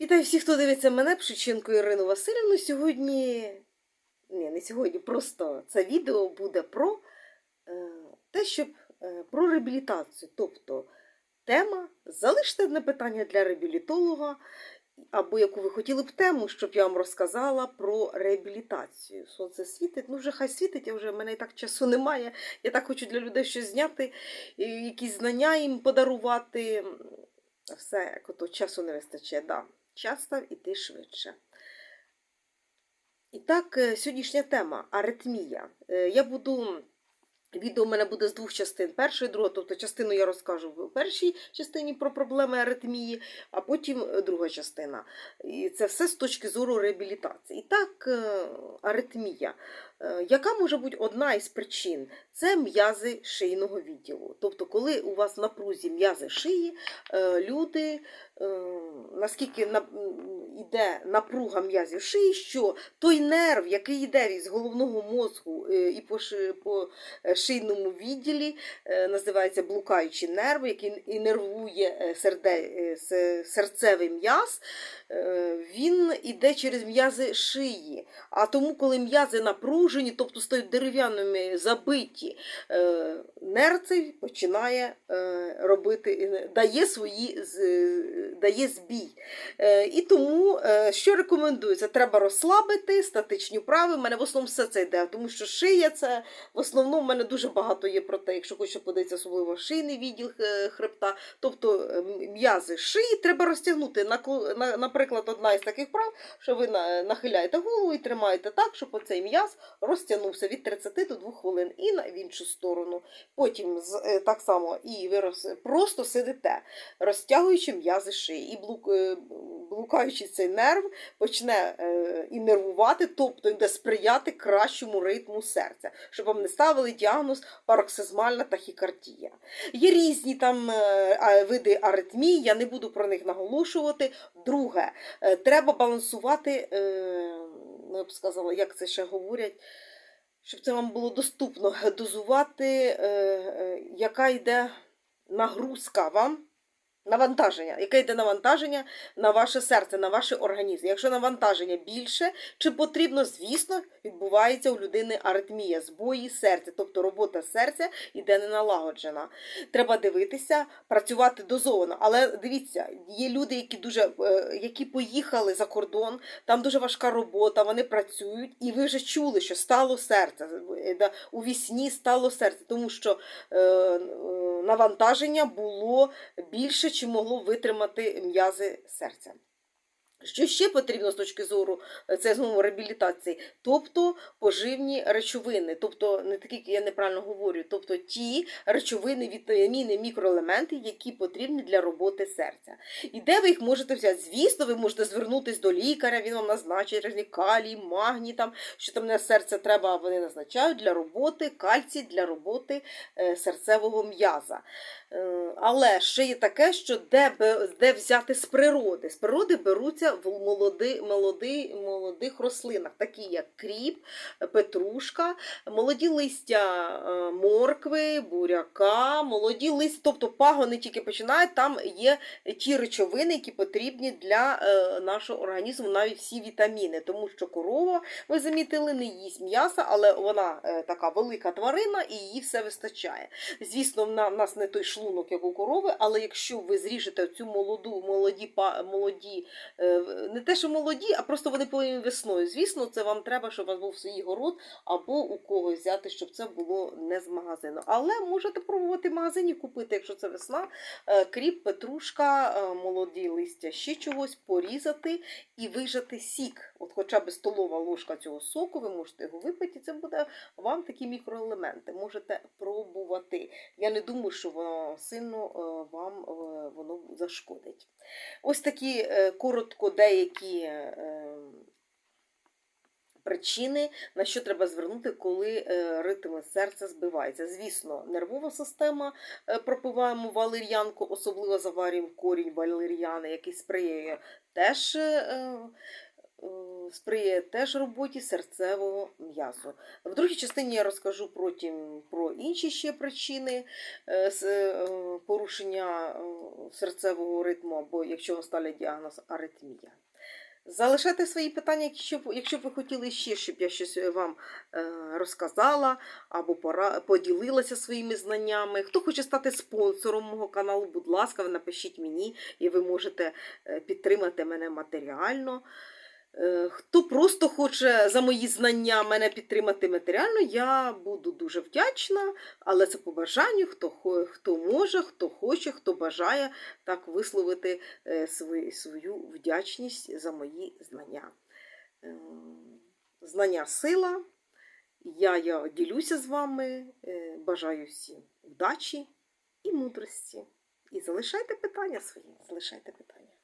Вітаю всіх, хто дивиться мене, Пшиченко Ірину Васильівну. Сьогодні, ні, не сьогодні, просто це відео буде про е, те, щоб е, про реабілітацію. Тобто тема залиште одне питання для реабілітолога, або яку ви хотіли б тему, щоб я вам розказала про реабілітацію. Сонце світить, ну вже хай світить, я вже в мене і так часу немає. Я так хочу для людей щось зняти, якісь знання їм подарувати. Все, як ото часу не вистачає, да. Час став іти швидше. І так, е, сьогоднішня тема аритмія. Е, Я буду. Відео в мене буде з двох частин. Перша і друга, тобто частину я розкажу в першій частині про проблеми аритмії, а потім е, друга частина. І це все з точки зору реабілітації. І так, аритмія. Е, Яка може бути одна із причин? Це м'язи шийного відділу. Тобто, коли у вас в напрузі м'язи шиї, е, люди, е, наскільки йде напруга м'язів шиї, що той нерв, який йде від головного мозку і по, ши- по шийному відділі, називається блукаючий нерв, який інервує серцевий м'яз, він іде через м'язи шиї. А тому, коли м'язи напружені, тобто стають дерев'яними, забиті, е, нерв цей починає е, робити, е, дає свої дає збій. І тому, що рекомендується? Треба розслабити статичні вправи. У мене в основному все це йде, тому що шия це в основному в мене дуже багато є про те, якщо хочете подивитися, особливо шийний відділ хребта. Тобто м'язи шиї треба розтягнути. Наприклад, одна із таких вправ, що ви нахиляєте голову і тримаєте так, щоб оцей м'яз розтягнувся від 30 до 2 хвилин і в іншу сторону. Потім е, так само і ви просто сидите, розтягуючи м'язи шиї. І е, блукаючи цей нерв почне е, інервувати, тобто буде сприяти кращому ритму серця, щоб вам не ставили діагноз пароксизмальна тахікардія. Є різні там види аритмії, я не буду про них наголошувати. Друге, треба балансувати, ну, я б сказала, як це ще говорять. Щоб це вам було доступно дозувати, е, е, яка йде нагрузка вам, навантаження, яке йде навантаження на ваше серце, на ваш організм. Якщо навантаження більше, чи потрібно, звісно, відбувається у людини аритмія, збої серця, тобто робота серця йде неналагоджена. Треба дивитися, працювати дозовано. Але дивіться, є люди, які дуже е, які поїхали за кордон, там дуже важка робота, вони працюють, і ви вже чули, що стало серце. е, У вісні стало серце, тому що е, навантаження було більше, чи могло витримати м'язи серця. Що ще потрібно з точки зору е, це знову реабілітації? Тобто поживні речовини, тобто не такі, я неправильно говорю, тобто ті речовини, вітаміни, мікроелементи, які потрібні для роботи серця. І де ви їх можете взяти? Звісно, ви можете звернутися до лікаря, він вам назначить різні калій, магній, там, що там на серце треба, вони назначають для роботи, кальцій для роботи е, серцевого м'яза. Е, Але ще є таке, що де, де взяти з природи. З природи беруться в молоди, молоди, молодих рослинах, такі як кріп, петрушка, молоді листя е, моркви, буряка, молоді листя, тобто пагони тільки починають, там є ті речовини, які потрібні для е, нашого організму, навіть всі вітаміни, тому що корова, ви замітили, не їсть м'яса, але вона е, така велика тварина і її все вистачає. Звісно, в нас не той шлунок, як у корови, але якщо ви зріжете цю молоду, молоді, молоді, не те, що молоді, а просто вони повинні весною. Звісно, це вам треба, щоб у вас був свій город або у когось взяти, щоб це було не з магазину. Але можете пробувати в магазині купити, якщо це весна, е, кріп, петрушка, е, молоді листя, ще чогось порізати і вижати сік. От хоча б столова ложка цього соку, ви можете його випити, це буде вам такі мікроелементи. Можете пробувати. Я не думаю, що воно сильно е, вам воно зашкодить. Ось такі е, коротко деякі. е, Причини, на що треба звернути, коли е, ритм серця збивається. Звісно, нервова система пропиваємо валер'янку, особливо заварюємо корінь валер'яни, який сприяє теж сприяє теж роботі серцевого м'язу. В другій частині я розкажу потім про інші ще причини е, е, порушення е, серцевого ритму, або якщо вам ставлять діагноз аритмія. Залишайте свої питання, якщо, якщо ви хотіли ще, щоб я щось вам розказала або пора, поділилася своїми знаннями. Хто хоче стати спонсором мого каналу, будь ласка, напишіть мені, і ви можете підтримати мене матеріально. Е, Хто просто хоче за мої знання мене підтримати матеріально, я буду дуже вдячна, але це по бажанню, хто, хто може, хто хоче, хто бажає так висловити е, свою, вдячність за мої знання. Е, Знання сила. Я, я ділюся з вами, бажаю всім удачі і мудрості. І залишайте питання свої, залишайте питання.